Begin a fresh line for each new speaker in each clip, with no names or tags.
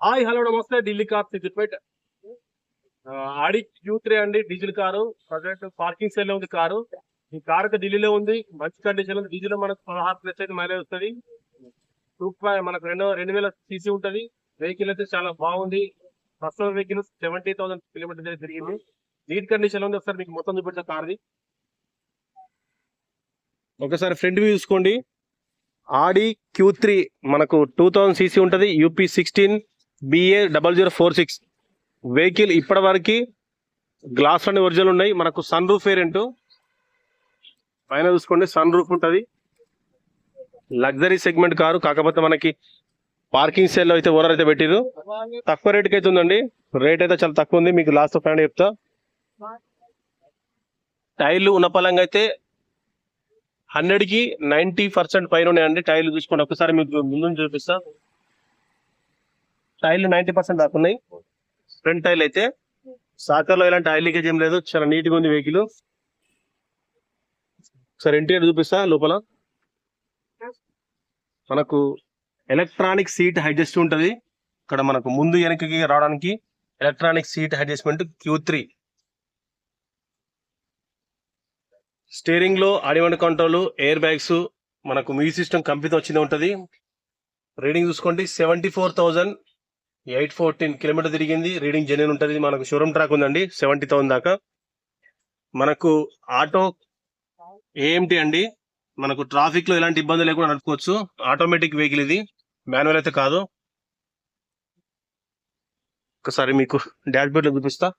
Hi hello నమస్తే. Delhi car Siddipet Audi Q three అండి. Diesel car. Present parking sale ఉంది car. ఈ car అయితే ఢిల్లీలో ఉంది. మంచి కండిషన్ ఉంది. డీజిల్ మనకు పదహారు ప్లస్ అయితే మైలేజ్ వస్తుంది. టూ మనకు రెండు రెండు వేల సీసీ ఉంటుంది. వెహికల్ అయితే చాలా బాగుంది. ప్రస్తుతం వెహికల్ సెవెంటీ థౌసండ్ కిలోమీటర్ తిరిగింది. నీట్ కండిషన్ ఉంది. ఒకసారి మీకు మొత్తం చూపించే కార్ది. ఒకసారి ఫ్రంట్ వ్యూ చూసుకోండి. ఆడి క్యూ త్రీ మనకు టూ థౌజండ్ సీసీ ఉంటుంది UP sixteen BA double zero four six. Vehicle ఇప్పటి వరకు గ్లాస్ అన్ని ఒరిజినల్ ఉన్నాయి. మనకు సన్ రూఫ్ వేరియంట్ పైన చూసుకోండి సన్ రూఫ్ ఉంటుంది. లగ్జరీ సెగ్మెంట్ కారు కాకపోతే మనకి పార్కింగ్ సెల్ అయితే ఓనర్ అయితే పెట్టిరు తక్కువ రేట్కి అయితే ఉందండి. రేట్ అయితే చాలా తక్కువ ఉంది. మీకు లాస్ట్ ఫైవ్ చెప్తా. టైర్లు ఉన్న పలంగా అయితే హండ్రెడ్కి నైన్టీ పర్సెంట్ పైన ఉన్నాయండి. టైర్లు చూసుకోండి ఒకసారి మీకు ముందు చూపిస్తా. టైర్లు నైన్టీ పర్సెంట్ దాకా ఉన్నాయి. ఫ్రంట్ టైర్లు అయితే సాకర్లో ఎలాంటి ఆయిల్ లీకేజ్ ఏం లేదు. చాలా నీట్గా ఉంది వెహికల్. ఒకసారి ఇంటీరియర్ చూపిస్తా లోపల. మనకు ఎలక్ట్రానిక్ సీట్ అడ్జస్ట్ ఉంటది. ఇక్కడ మనకు ముందు వెనకకి రావడానికి electronic seat adjustment Q three. స్టీరింగ్లో అడివంటి కంట్రోలు కంట్రోల్ ఎయిర్ బ్యాగ్స్ మనకు మ్యూజిక్ సిస్టమ్ కంపెనీ వచ్చింది ఉంటుంది. రీడింగ్ చూసుకోండి seventy four thousand eight fourteen kilometre తిరిగింది. రీడింగ్ జెన్యున్ ఉంటుంది. మనకు షోరూమ్ ట్రాక్ ఉందండి సెవెంటీ థౌసండ్ దాకా. మనకు ఆటో ఏఎంటి అండి. మనకు ట్రాఫిక్లో ఎలాంటి ఇబ్బంది లేకుండా నడుపుకోవచ్చు. ఆటోమేటిక్ వెహికల్ ఇది. మాన్యువల్ అయితే కాదు. ఒకసారి మీకు డాష్ చూపిస్తా.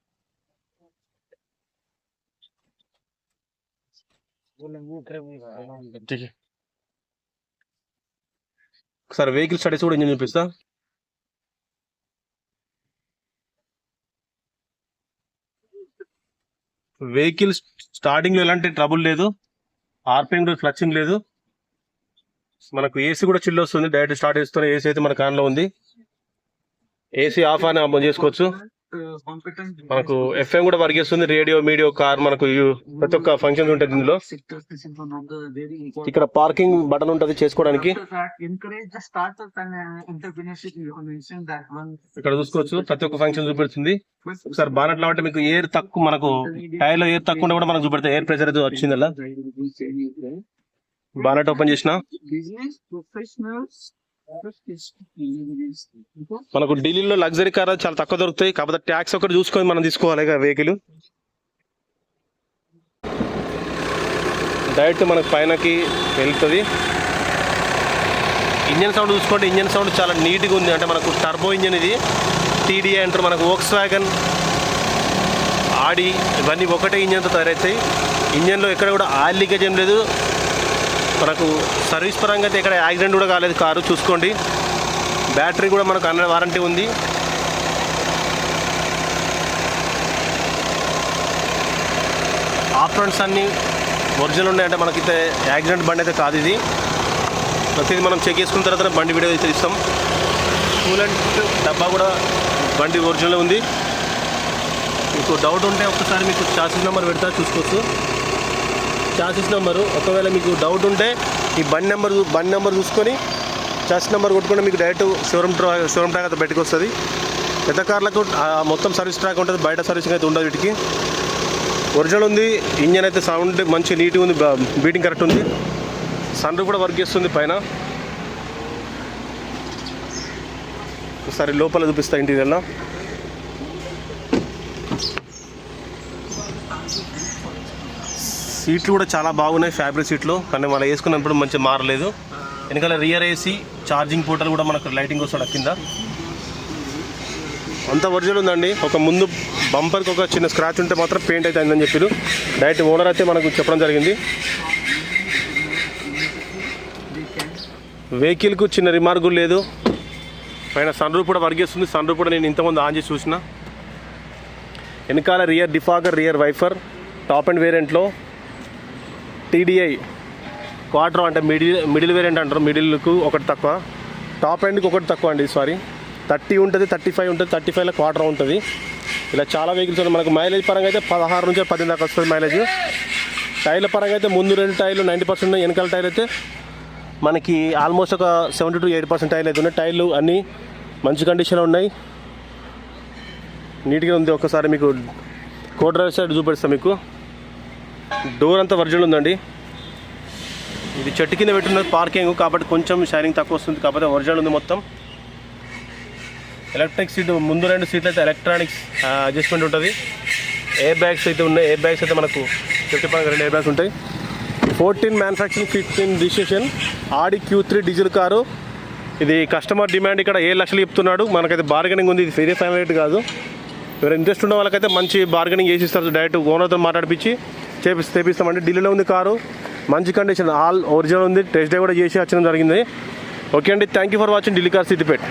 ఒకసారి వెహికల్ స్టడీస్ కూడా ఇంజిన్ చూపిస్తా. వెహికల్ స్టార్టింగ్లో ఎలాంటి ట్రబుల్ లేదు. ఆర్పిఎం ఫ్లక్సింగ్ లేదు. మనకు ఏసీ కూడా చిల్లు వస్తుంది. డైరెక్ట్ స్టార్ట్ చేస్తున్న ఏసీ అయితే మన కాన్లో ఉంది. ఏసీ ఆఫ్ అని చేసుకోవచ్చు. మనకు ఎఫ్ఎం కూడా వర్క్ చేస్తుంది రేడియో మీడియో కార్ మనకు ప్రతి ఒక్క ఫంక్షన్ ఉంటుంది ఇందులో ఇక్కడ పార్కింగ్ బటన్ ఉంటది చేసుకోవడానికి. ఇక్కడ చూసుకోవచ్చు ప్రతి ఒక్క ఫంక్షన్ చూపెడుతుంది. ఒకసారి బానట్ అంటే మీకు ఎయిర్ తక్కువ మనకు టైర్లో ఎయిర్ తక్కువ ఉంటే కూడా మనకు చూపెడతాయి. ఎయిర్ ప్రెషర్ అయితే వచ్చింది అలా. బానట్ ఓపెన్ చేసిన.
బిజినెస్ ప్రొఫెషనల్స్
మనకు ఢిల్లీలో లగ్జరీ కార్ చాలా తక్కువ దొరుకుతాయి. కాకపోతే ట్యాక్స్ ఒకటి చూసుకొని మనం తీసుకోవాలి వెహికల్. డైరెక్ట్ మనకు పైనకి వెళ్తుంది. ఇంజన్ సౌండ్ చూసుకోండి. ఇంజన్ సౌండ్ చాలా నీట్గా ఉంది. అంటే మనకు టర్బో ఇంజన్ ఇది. టీడీఏ అంటారు. మనకు వోక్స్ వ్యాగన్ ఆడి ఇవన్నీ ఒకటే ఇంజన్తో తయారవుతాయి. ఇంజన్లో ఎక్కడ కూడా ఆయిల్ లీకేజ్ ఏం లేదు. మనకు సర్వీస్ పరంగా అయితే ఇక్కడ యాక్సిడెంట్ కూడా కాలేదు కారు చూసుకోండి. బ్యాటరీ కూడా మనకు అన్న వారంటీ ఉంది. ఆప్షన్స్ అన్ని ఒరిజినల్ ఉన్నాయంటే మనకైతే యాక్సిడెంట్ బండి అయితే కాదు ఇది. ప్రతిదీ మనం చెక్ చేసుకున్న తర్వాత బండి వీడియో అయితే ఇస్తాం కూలెంట్ డబ్బా కూడా బండి ఒరిజినల్ ఉంది. మీకు డౌట్ ఉంటే ఒకసారి మీకు చార్జెస్ నెంబర్ పెడతా చూసుకోవచ్చు. Charges number. ఒకవేళ మీకు డౌట్ ఉంటే ఈ బండి నెంబర్ బండి నెంబర్ చూసుకొని చార్జ్ నెంబర్ కొట్టుకుంటే మీకు డైరెక్ట్ షోరూమ్ ట్రా షోరూమ్ ట్రాక్ అయితే బయటకు వస్తుంది. పెద్ద కార్లకు మొత్తం సర్వీస్ ట్రాక్ ఉంటుంది. బయట సర్వీసింగ్ అయితే ఉండదు వీటికి. ఒరిజినల్ ఉంది ఇంజన్ అయితే సౌండ్ మంచి నీట్గా ఉంది బీటింగ్ కరెక్ట్ ఉంది. సన్ రూఫ్ కూడా వర్క్ చేస్తుంది పైన. ఒకసారి లోపల చూపిస్తా ఇంటీరియర్లో. సీట్లు కూడా చాలా బాగున్నాయి ఫ్యాబ్రిక్ సీట్లు. కానీ మనం వేసుకున్నప్పుడు మంచిగా మారలేదు. వెనకాల రియర్ ఏసీ ఛార్జింగ్ పోర్టల్ కూడా మనకు లైటింగ్ వస్తాడు కింద. అంత ఒరిజినల్ ఉందండి. ఒక ముందు బంపర్కి ఒక చిన్న స్క్రాచ్ ఉంటే మాత్రం పెయింట్ అయితే అయిందని చెప్పారు. డైరెక్ట్ ఓనర్ అయితే మనకు చెప్పడం జరిగింది. వెహికల్కు చిన్న రిమార్క్ లేదు. పైన సన్ రూప్ కూడా వర్క్ చేస్తుంది సన్ రూప్ కూడా నేను ఇంతకుముందు ఆన్ చేసి చూసిన. వెనకాల rear defogger rear wiper top and వేరియంట్లో TDI quarter అంటే మిడిల్ మిడిల్ వేరియంట్ అంటారు మిడిల్కు ఒకటి తక్కువ. టాప్ ఎండ్కి ఒకటి తక్కువ అండి సారీ. థర్టీ ఉంటుంది థర్టీ ఫైవ్ ఉంటుంది థర్టీ ఫైవ్లో క్వార్టర్ ఉంటుంది. ఇలా చాలా వెహికల్స్ ఉన్నాయి. మనకు మైలేజ్ పరంగా అయితే పదహారు నుంచి పద్దెనిమిది దాకా వస్తుంది మైలేజ్. టైర్ల పరంగా అయితే ముందు రెండు టైర్లు నైంటీ పర్సెంట్ వెనకాల టైర్ అయితే మనకి ఆల్మోస్ట్ ఒక సెవెంటీ టు ఎయిట్ పర్సెంట్ టైర్లు అయితే ఉన్నాయి. టైర్లు అన్నీ మంచి కండిషన్లో ఉన్నాయి. నీట్గా ఉంది. ఒకసారి మీకు కోట్ డ్రైవర్ సైడ్ చూపిస్తాను మీకు. డోర్ అంతా ఒరిజినల్ ఉందండి. ఇది చెట్టు కింద పెట్టున్నది పార్కింగ్ కాబట్టి కొంచెం షైనింగ్ తక్కువ వస్తుంది కాకపోతే ఒరిజినల్ ఉంది మొత్తం. ఎలక్ట్రిక్ సీట్ ముందు రెండు సీట్లు అయితే ఎలక్ట్రానిక్స్ అడ్జస్ట్మెంట్ ఉంటుంది. ఎయిర్ బ్యాగ్స్ అయితే ఉన్నాయి. ఎయిర్ బ్యాగ్స్ అయితే మనకు ఫిఫ్టీ పరంగా రెండు ఎయిర్ బ్యాగ్స్ ఉంటాయి. Fourteen manufacturing fifteen registration Audi Q three diesel car. ఇది కస్టమర్ డిమాండ్ ఇక్కడ ఏడు లక్షలు చెప్తున్నాడు. మనకైతే బార్గెనింగ్ ఉంది. ఇది వేరే ఫైనల్ రేట్ కాదు. ఎవరు ఇంట్రెస్ట్ ఉన్న వాళ్ళకైతే మంచి బార్గెనింగ్ చేసి ఇస్తారు. డైరెక్ట్ ఓనర్తో మాట్లాడిపించి చేపిస్తే తెప్పిస్తామండి ఢిల్లీలో ఉంది కారు. మంచి కండిషన్ ఆల్ ఒరిజినల్ ఉంది. టెస్ట్ డ్రైవ్ కూడా చేసి వచ్చడం జరిగింది. ఓకే అండి. Thank you for watching Delhi car Siddipet.